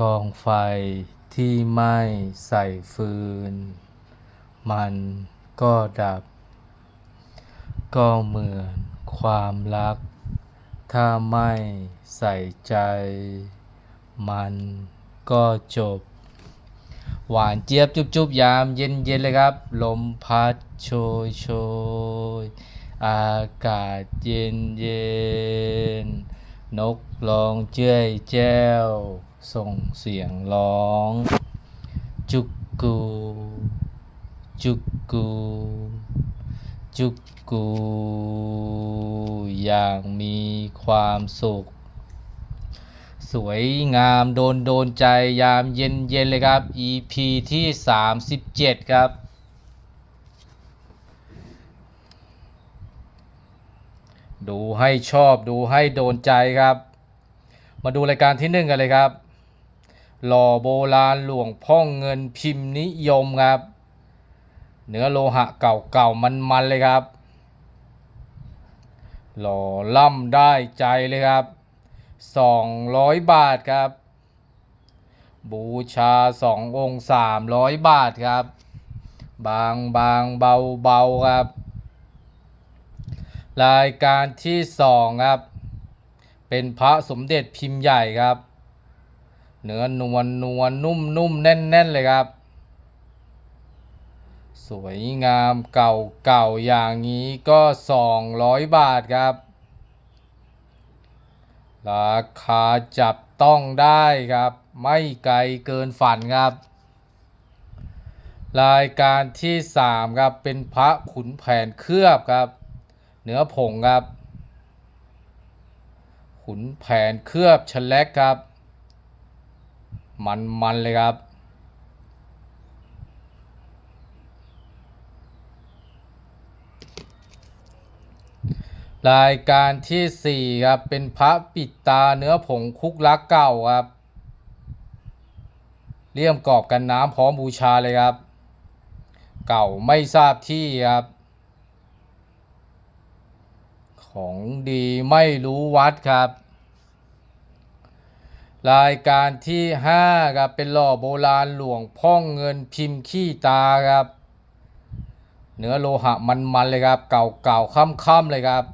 กองไฟที่ไม่ใส่ฟืน มันก็ดับ ก็เหมือนความรัก ถ้าไม่ใส่ใจ มันก็จบ หวานเจี๊ยบจุบจุบยามเย็นเย็นเลยครับ ลมพัดโชยโชยอากาศเย็นเย็นนกร้องเจ้ยแจ้ว ส่งเสียงร้อง จุกกู จุกกู จุกกู อย่างมีความสุข สวยงามโดนโดนใจยามเย็นเย็นเลยครับ EP ที่ 37 ครับดูให้ชอบดูให้โดนใจครับ มาดูรายการที่หนึ่งกันเลยครับ หล่อโบราณหลวงพ่องเงินพิมพ์นิยมครับ เนื้อโลหะเก่าๆมันๆเลยครับ หล่อล่ำได้ใจเลยครับ 200 บาทครับ บูชา 2 องค์ 300 บาทครับ บางบางเบาเบาครับ รายการที่สองครับ เป็นพระสมเด็จพิมพ์ใหญ่ครับ เนื้อนวลนวลนุ่มนุ่มแน่นแน่นเลยครับ สวยงามเก่าเก่าอย่างนี้ก็ 200 บาทครับ ราคาจับต้องได้ครับ ไม่ไกลเกินฝันครับ รายการที่ 3 ครับ เป็นพระขุนแผนเคลือบครับ เนื้อผงครับ ขุนแผนเคลือบชะแลกครับ มันมันเลยครับ รายการที่ 4 ครับ เป็นพระปิดตาเนื้อผงคุกลักเก่าครับเลี่ยมกรอบกันน้ำพร้อมบูชาเลยครับ เก่าไม่ทราบที่ครับ ของดีไม่รู้วัดครับ รายการที่5ครับเป็นหล่อโบราณหลวงพ่องเงินพิมพ์ขี้ตาครับเนื้อโลหะมันๆเลยครับ เก่าๆค่ำๆเลยครับ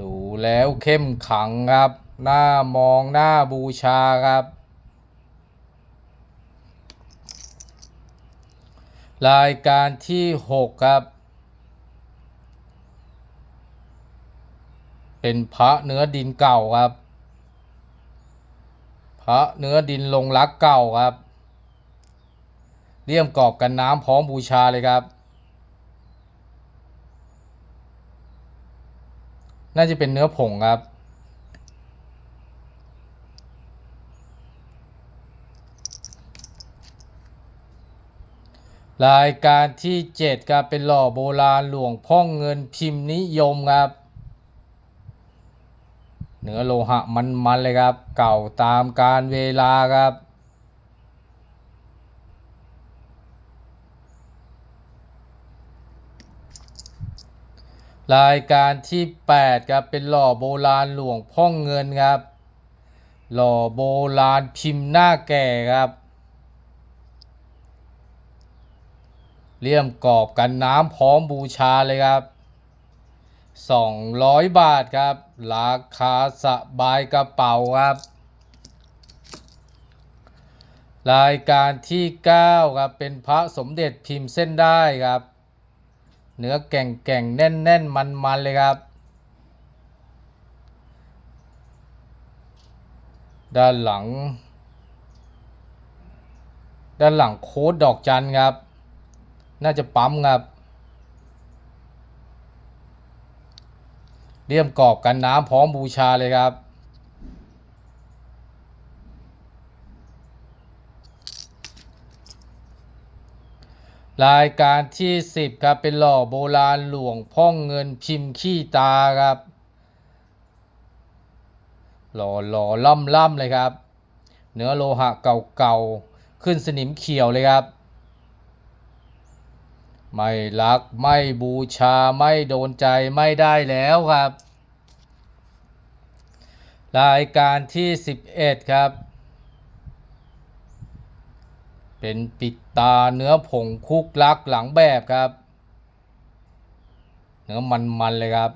ดูแล้วเข้มขังครับ หน้ามองหน้าบูชาครับ รายการที่ 6 ครับ เป็นพระเนื้อดินเก่าครับ พระเนื้อดินลงรักเก่าครับเลี่ยมกรอบกันน้ำพร้อมบูชาเลยครับ น่าจะเป็นเนื้อผงครับ รายการที่ 7 ครับเป็นหล่อโบราณหลวงพ่องเงินพิมพ์นิยมครับ เนื้อโลหะมันๆเลยครับ เก่าตามการเวลาครับรายการที่ 8 ครับ เป็นหล่อโบราณหลวงพ่องเงินครับ หล่อโบราณพิมพ์หน้าแก่ครับเลี่ยมกรอบกันน้ำพร้อมบูชาเลยครับ 200 บาทครับ ราคาสบายกระเป๋าครับ รายการที่ 9 ครับ เป็นพระสมเด็จพิมพ์เส้นได้ครับ เนื้อแก่งแก่งแน่นแน่นมันมันเลยครับ ด้านหลัง ด้านหลังโค้ดดอกจันครับ น่าจะปั๊มครับ เลี่ยมกรอบกันน้ำพร้อมบูชาเลยครับ รายการที่ 10 ครับ เป็นหล่อโบราณหลวงพ่องเงินพิมพ์ขี้ตาครับ หล่อหล่อล่ำล่ำเลยครับ เนื้อโลหะเก่าๆ ขึ้นสนิมเขียวเลยครับ ไม่รักไม่บูชาไม่โดนใจไม่ได้แล้วครับ รายการที่ 11 ครับ เป็นปิดตาเนื้อผงคุกลักหลังแบบครับ เนื้อมันๆเลยครับ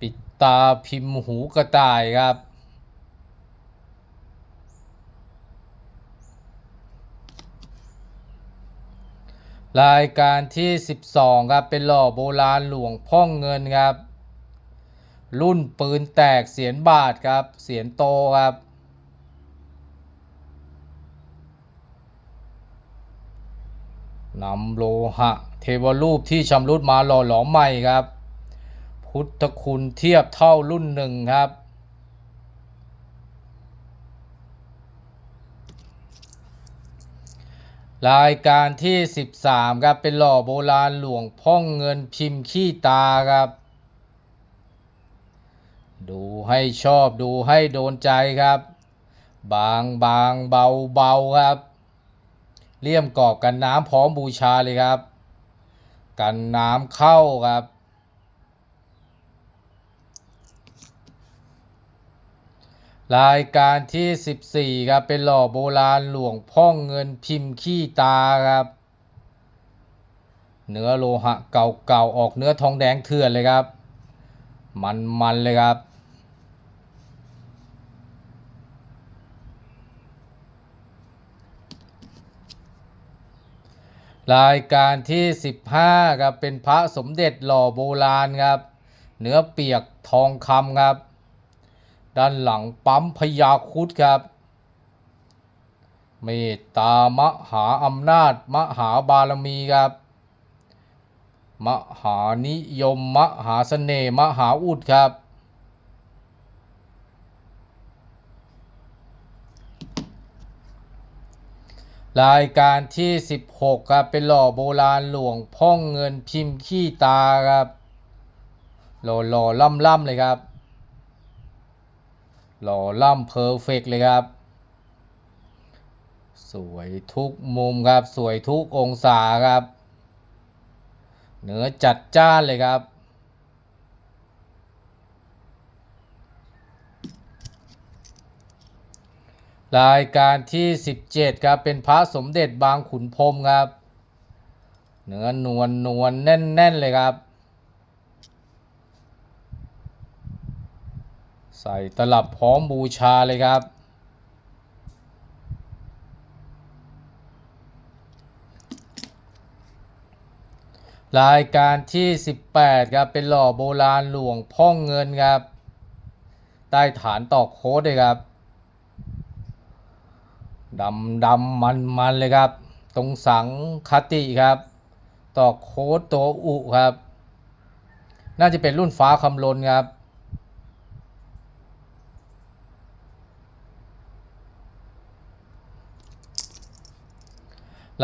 ปิดตาพิมพ์หูกระต่ายครับ รายการที่ 12ครับเป็นหล่อโบราณหลวงพ่องเงินครับ รุ่นปืนแตกเสียนบาทครับเสียนโตครับ นำโลหะ เทวรูปที่ชำรุดมาหล่อหลอมใหม่ครับ พุทธคุณเทียบเท่ารุ่นหนึ่งครับ รายการที่ 13ครับเป็นหล่อโบราณหลวงพ่องเงินพิมพ์ขี้ตาครับ ดูให้ชอบดูให้โดนใจครับ บางบางเบาเบาครับเลี่ยมกรอบกันน้ำพร้อมบูชาเลยครับ กันน้ำเข้าครับ รายการที่ 14 ครับ เป็นหล่อโบราณหลวงพ่องเงินพิมพ์ขี้ตาครับ เนื้อโลหะเก่าๆ ออกเนื้อทองแดงเถื่อนเลยครับ มันๆเลยครับ รายการที่ 15 ครับ เป็นพระสมเด็จหล่อโบราณครับ เนื้อเปียกทองคำครับ ด้านหลังปั๊มพญาคุดครับ เมตตามหาอำนาจ มหาบารมีครับ มหานิยม มหาเสน่ห์มหาอุดครับ รายการที่ 16 ครับ เป็นหล่อโบราณหลวงพ่องเงินพิมพ์ขี้ตาครับหล่อหล่อล่ำล่ำเลยครับ หล่อล่ำเพอร์เฟกเลยครับ สวยทุกมุมครับ สวยทุกองศาครับ เนื้อจัดจ้านเลยครับรายการที่ 17 ครับ เป็นพระสมเด็จบางขุนพรมครับ เนื้อนวลนวลแน่นแน่นเลยครับ ใส่ตลับพร้อมบูชาเลยครับ รายการที่ 18 ครับ เป็นหล่อโบราณหลวงพ่องเงินครับ ใต้ฐานตอกโค้ดเลยครับดำดำมันมันเลยครับ ตรงสังคติครับ ตอกโค้ดตัวอุครับ น่าจะเป็นรุ่นฟ้าคำลนครับ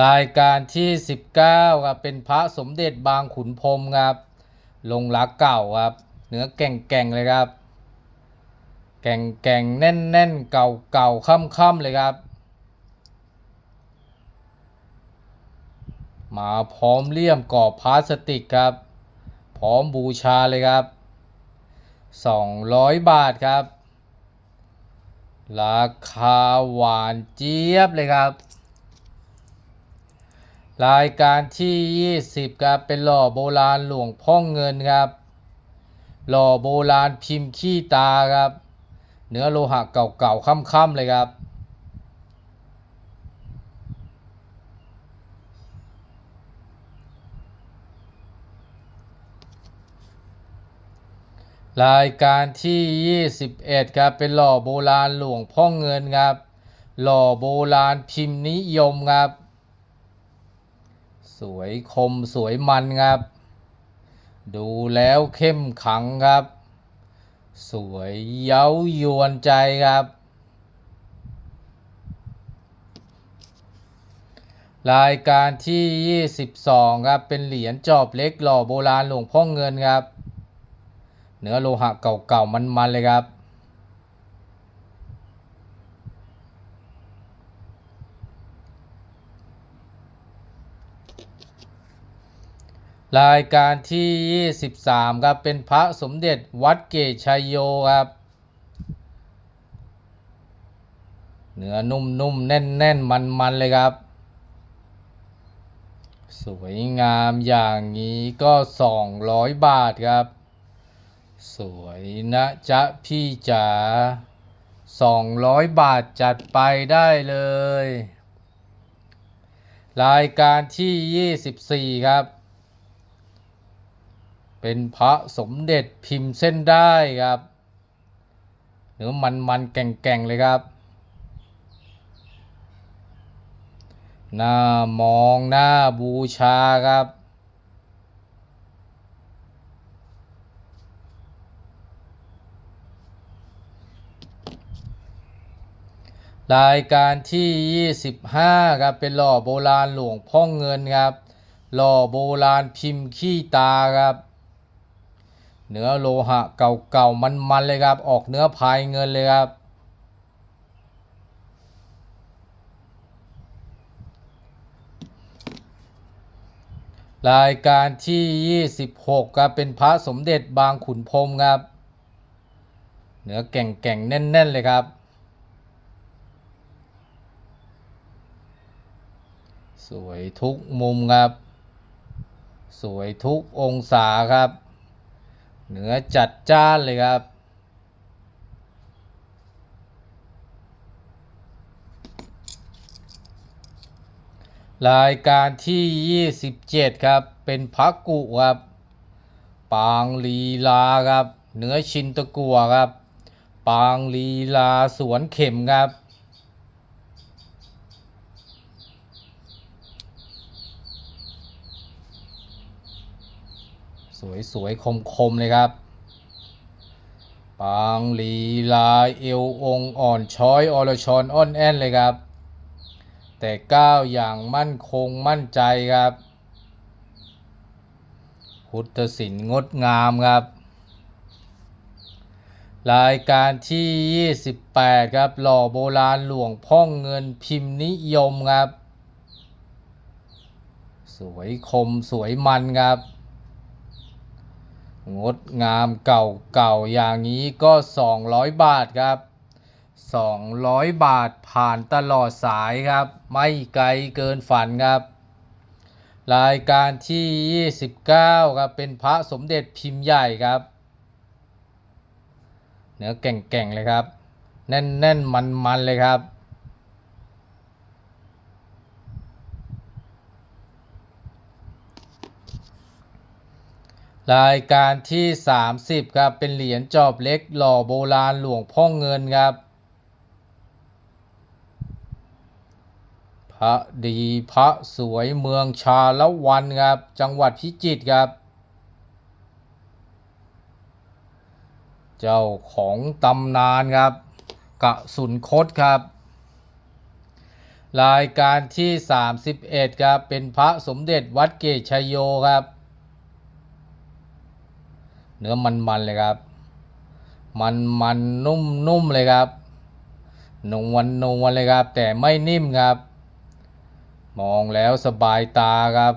รายการที่ 19ครับเป็นพระสมเด็จบางขุนพรมครับ ลงรักเก่าครับ เนื้อแก่งแก่งๆเลยครับ แก่งแก่งๆแน่นแน่นๆเก่าเก่าค่ำค่ำๆเลยครับ มาพร้อมเลี่ยมกรอบพลาสติกครับ พร้อมบูชาเลยครับ 200 บาทครับ ราคาหวานเจี๊ยบเลยครับ รายการที่ 20ครับเป็นหล่อโบราณหลวงพ่องเงินครับ หล่อโบราณพิมพ์ขี้ตาครับ เนื้อโลหะเก่าๆค่ำๆเลยครับ รายการที่ 21ครับเป็นหล่อโบราณหลวงพ่อเงินครับ หล่อโบราณพิมพ์นิยมครับ สวยคมสวยมันครับ ดูแล้วเข้มขังครับ สวยเย้ายวนใจครับ รายการที่ 22 ครับ เป็นเหรียญจอบเล็กหล่อโบราณหลวงพ่อเงินครับ เนื้อโลหะเก่าๆมันๆเลยครับ รายการที่ 23 ครับ เป็นพระสมเด็จวัดเกตชัยโยครับ เนื้อนุ่มๆแน่นๆมันๆเลยครับ สวยงามอย่างนี้ก็สองร้อยบาทครับ สวยนะจ๊ะพี่จ๋าสองร้อยบาทจัดไปได้เลย รายการที่ยี่สิบสี่ครับ เป็นพระสมเด็จพิมพ์เส้นได้ครับเนื้อมันมันๆแก่งๆเลยครับหน้ามองหน้าบูชาครับ รายการที่ 25 ครับ เป็นหล่อโบราณหลวงพ่อเงินครับ หล่อโบราณพิมพ์ขี้ตาครับ เนื้อโลหะเก่าๆมันๆเลยครับ ออกเนื้อพายเงินเลยครับ รายการที่ 26ครับเป็นพระสมเด็จบางขุนพรมครับ เนื้อแก่งๆ แน่นๆ เลยครับ สวยทุกมุมครับ สวยทุกองศาครับ เนื้อจัดจ้านเลยครับ รายการที่ 27 ครับ เป็นพักกุครับ ปางลีลาครับเนื้อชินตะกัวครับ ปางลีลาสวนเข็มครับ สวยสวยคม ๆ เลยครับ ปางลีลาเอวองอ่อนช้อยอรชรอ้อนแอนเลยครับ แต่ก้าวอย่างมั่นคงมั่นใจครับ พุทธศิลป์งดงามครับ รายการที่ 28 ครับ หล่อโบราณหลวงพ่องเงินพิมพ์นิยมครับ สวยคมสวยมันครับ งดงามเก่าเก่าๆอย่างนี้ก็ 200 บาทครับ 200 บาทผ่านตลอดสายครับ ไม่ไกลเกินฝันครับ รายการที่ 29 ครับ เป็นพระสมเด็จพิมพ์ใหญ่ครับเนื้อแก่งๆเลยครับ แน่นๆมันๆเลยครับ รายการที่ 30 ครับ เป็นเหรียญจอบเล็กหล่อโบราณหลวงพ่อเงินครับ พระดีพระสวยเมืองชาละวันครับ จังหวัดพิจิตรครับ เจ้าของตำนานครับ กะสุนคตครับ รายการที่ 31 ครับ เป็นพระสมเด็จวัดเกตชยโยครับ เนื้อมันๆเลยครับ มันมันนุ่มนุ่มๆเลยครับนวลนวลเลยครับ แต่ไม่นิ่มครับ มองแล้วสบายตาครับ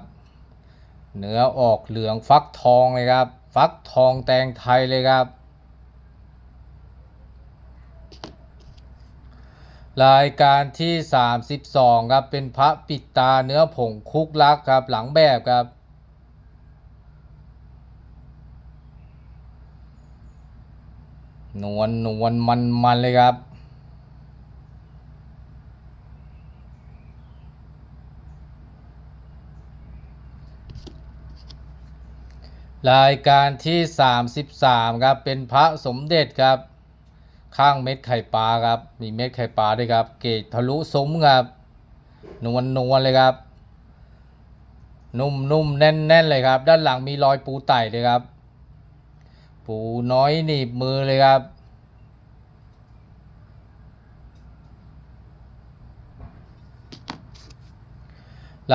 เนื้อออกเหลืองฟักทองเลยครับ ฟักทองแตงไทยเลยครับ รายการที่ 32 ครับ เป็นพระปิดตาเนื้อผงคุกลักครับ หลังแบบครับ นวลนวลมันมันเลยครับ รายการที่ 33 ครับ เป็นพระสมเด็จครับ ข้างเม็ดไข่ปลาครับ มีเม็ดไข่ปลาด้วยครับ เกตทะลุซุ้มครับ นวลนวลเลยครับ นุ่มนุ่มแน่นแน่นเลยครับ ด้านหลังมีรอยปูไต่เลยครับ ปูน้อยหนีบมือเลยครับ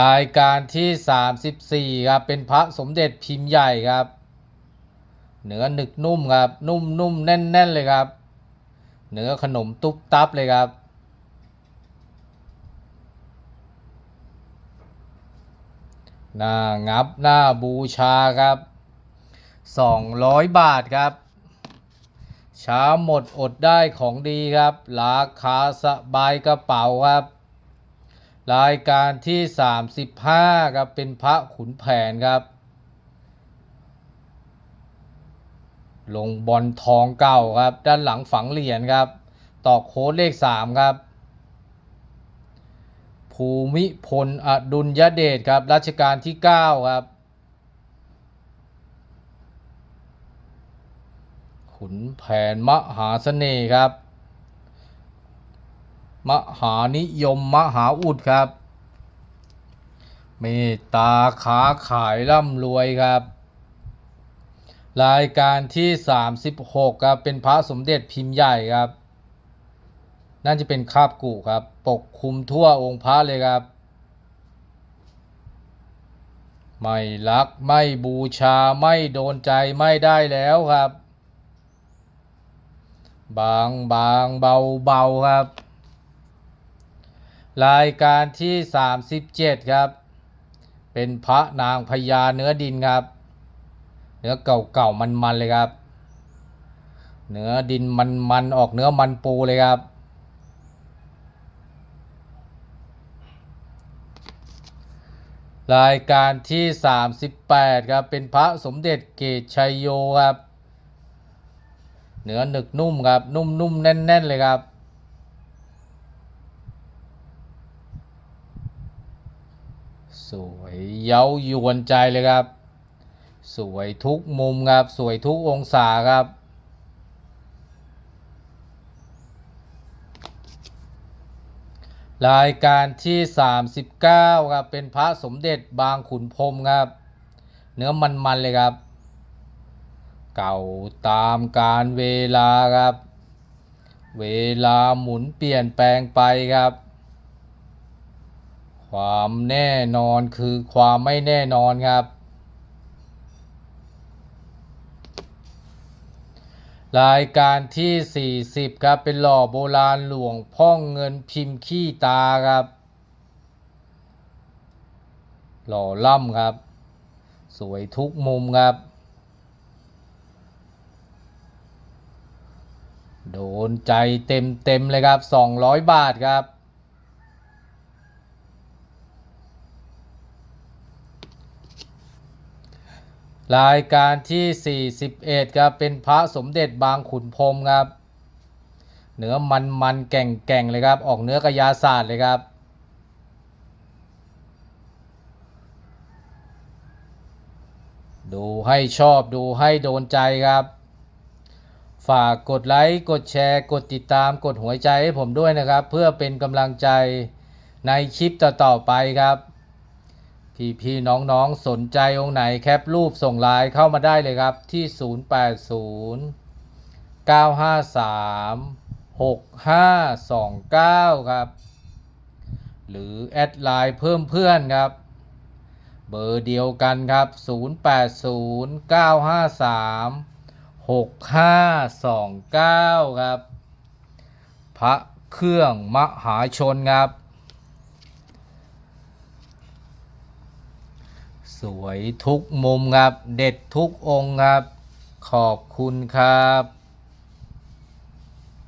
รายการที่ 34 ครับ เป็นพระสมเด็จพิมพ์ใหญ่ครับ เนื้อหนึกนุ่มครับ นุ่มนุ่มแน่นแน่นเลยครับ เนื้อขนมตุ๊บตับเลยครับหน้างับหน้าบูชาครับ 200 บาทครับ ช้าหมดอดได้ของดีครับ ราคาสบายกระเป๋าครับ รายการที่ 35ครับเป็นพระขุนแผนครับ ลงบอลทองเก่าครับ ด้านหลังฝังเหรียญครับ ต่อโค้ดเลข 3 ครับภูมิพลอดุลยเดชครับรัชกาลที่ 9 ครับ ขุนแผนมหาเสน่ห์ครับ มหานิยมมหาอุดครับ เมตตาค้าขายร่ำรวยครับ รายการที่ 36ครับเป็นพระสมเด็จพิมพ์ใหญ่ครับ น่าจะเป็นคาบกุครับ ปกคลุมทั่วองค์พระเลยครับไม่รักไม่บูชาไม่โดนใจไม่ได้แล้วครับ บางบางเบาเบาครับ รายการที่ 37 ครับ เป็นพระนางพญาเนื้อดินครับ เนื้อเก่าๆมันๆเลยครับ เนื้อดินมันๆออกเนื้อมันปูเลยครับ รายการที่ 38 ครับ เป็นพระสมเด็จเกตชัยโยครับ เนื้อหนึกนุ่มครับ นุ่มๆแน่น ๆ เลยครับ สวยเย้ายวนใจเลยครับ สวยทุกมุมครับ สวยทุกองศาครับรายการที่ 39 ครับ เป็นพระสมเด็จบางขุนพรมครับ เนื้อมัน ๆ เลยครับ เก่าตามการเวลาครับ เวลาหมุนเปลี่ยนแปลงไปครับ ความแน่นอนคือความไม่แน่นอนครับ รายการที่ 40 ครับ เป็นหล่อโบราณหลวงพ่องเงินพิมพ์ขี้ตาครับ หล่อล่ำครับ สวยทุกมุมครับ โดนใจเต็มเต็มๆเลยครับ 200 บาทครับ รายการที่ 41 ครับ เป็นพระสมเด็จบางขุนพรมครับ เนื้อมันมันๆแก่งแก่งๆเลยครับ ออกเนื้อกระยาศาสตร์เลยครับดูให้ชอบดูให้โดนใจครับ ฝากกดไลค์กดแชร์ กดติดตามกดหัวใจให้ผมด้วยนะครับ เพื่อเป็นกำลังใจในคลิปต่อๆไปครับ พี่ๆน้องๆสนใจองค์ไหนแคปรูปส่งไลน์เข้ามาได้เลยครับที่ 080 953 6529 ครับ หรือแอดไลน์เพิ่มเพื่อนครับ เบอร์เดียวกันครับ 080 953 6529ครับ พระเครื่องมหาชนครับ สวยทุกมุมครับ เด็ดทุกองค์ครับ ขอบคุณครับ